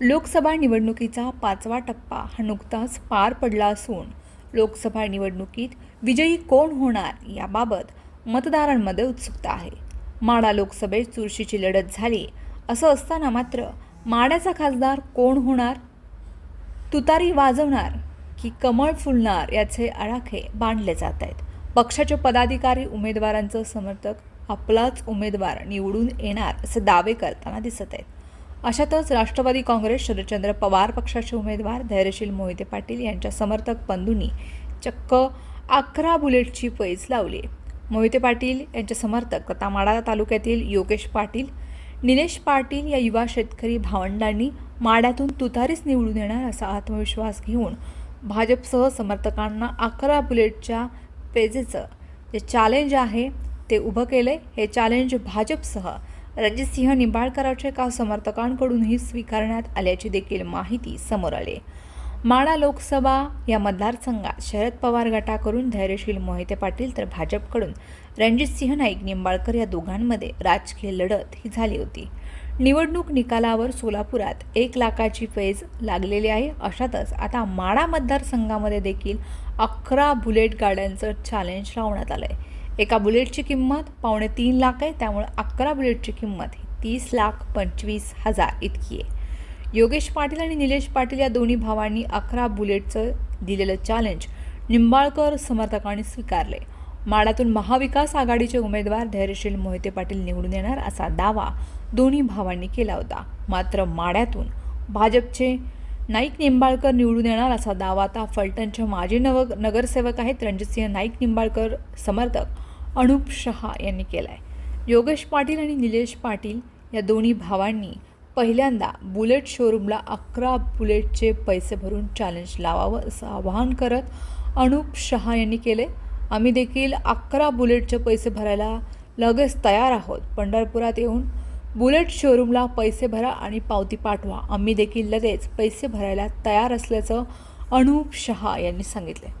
लोकसभा निवडणुकीचा पाचवा टप्पा हा नुकताच पार पडला असून लोकसभा निवडणुकीत विजयी कोण होणार याबाबत मतदारांमध्ये उत्सुकता आहे. माडा लोकसभेत चुरशीची लढत झाली असं असताना मात्र माड्याचा खासदार कोण होणार? तुतारी वाजवणार की कमळ फुलणार याचे आडाखे बांधले जात आहेत. पक्षाचे पदाधिकारी उमेदवारांचं समर्थक आपलाच उमेदवार निवडून येणार असे दावे करताना दिसत आहेत. अशातच राष्ट्रवादी काँग्रेस शरदचंद्र पवार पक्षाचे उमेदवार धैर्यशील मोहिते पाटील यांच्या समर्थक बंधूंनी चक्क अकरा बुलेटची पैज लावली. मोहिते पाटील यांचे समर्थक तथा माडा तालुक्यातील योगेश पाटील निलेश पाटील या युवा शेतकरी भावंडांनी माड्यातून तुतारीच निवडून येणार असा आत्मविश्वास घेऊन भाजपसह समर्थकांना अकरा बुलेटच्या पेजेचं जे चॅलेंज आहे ते उभं केले हे चॅलेंज भाजपसह रणजितसिंह निंबाळकरांच्या का समर्थकांकडूनही स्वीकारण्यात आल्याची देखील माहिती समोर आली. माणा लोकसभा या मतदारसंघात शरद पवार गटाकडून धैर्यशील मोहिते पाटील तर भाजपकडून रणजितसिंह नाईक निंबाळकर या दोघांमध्ये राजकीय लढत ही झाली होती. निवडणूक निकालावर सोलापुरात एक लाखाची फैज लागलेली आहे. अशातच आता माडा मतदारसंघामध्ये देखील अकरा बुलेट गाड्यांचं चॅलेंज लावण्यात आलं आहे एका बुलेटची किंमत पावणे तीन लाख आहे त्यामुळे अकरा बुलेटची किंमत ही तीस लाख पंचवीस हजार इतकी आहे. योगेश पाटील आणि निलेश पाटील या दोन्ही भावांनी अकरा बुलेटचं दिलेलं चॅलेंज निंबाळकर समर्थकांनी स्वीकारले माडातून महाविकास आघाडीचे उमेदवार धैर्यशील मोहिते पाटील निवडून येणार असा दावा दोन्ही भावांनी केला होता. मात्र माड्यातून भाजपचे नाईक निंबाळकर निवडून येणार असा दावा आता फलटणचे माजी नव नगरसेवक आहेत रणजितसिंह नाईक निंबाळकर समर्थक. अनुप शहा यांनी केला आहे योगेश पाटील आणि निलेश पाटील या दोन्ही भावांनी पहिल्यांदा बुलेट शोरूमला अकरा बुलेटचे पैसे भरून चॅलेंज लावावं असं आवाहन करत अनुप शहा यांनी केले. आम्ही देखील अकरा बुलेटचे पैसे भरायला लगेच तयार आहोत. पंढरपुरात येऊन बुलेट शोरूमला पैसे भरा आणि पावती पाठवा. आम्ही देखील लगेच पैसे भरायला तयार असल्याचं अनुप शहा यांनी सांगितले